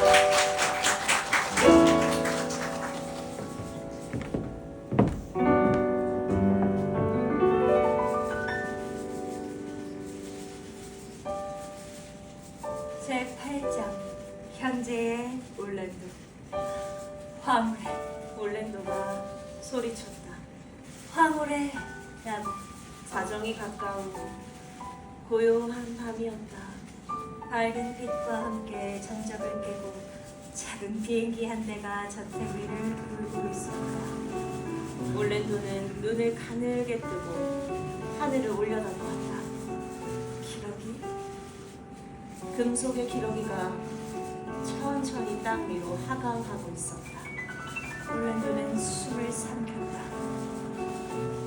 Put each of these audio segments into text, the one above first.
제 8장 현재의 올랜도. 화물에 올랜도가 소리쳤다. 화물에 라고 사정이 가까우고 고요한 밤이었다 밝은 빛과 함께 정적을 깨고 작은 비행기 한 대가 저택 위를 굴고 있었다 올랜도는 눈을 가늘게 뜨고 하늘을 올려다보았다 기러기 금속의 기러기가 천천히 땅 위로 하강하고 있었다. 올랜도는 숨을 삼켰다.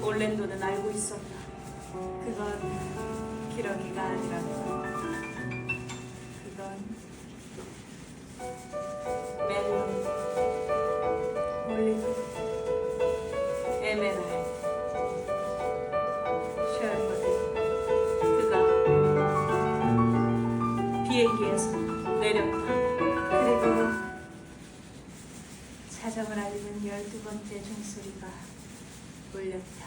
올랜도는 알고 있었다. 그건 기러기가 아니란다. 그 에메랄드, 셜버드. 그가 비행기에서 내렸다. 그리고 사정을 알리는 열두 번째 종소리가 울렸다.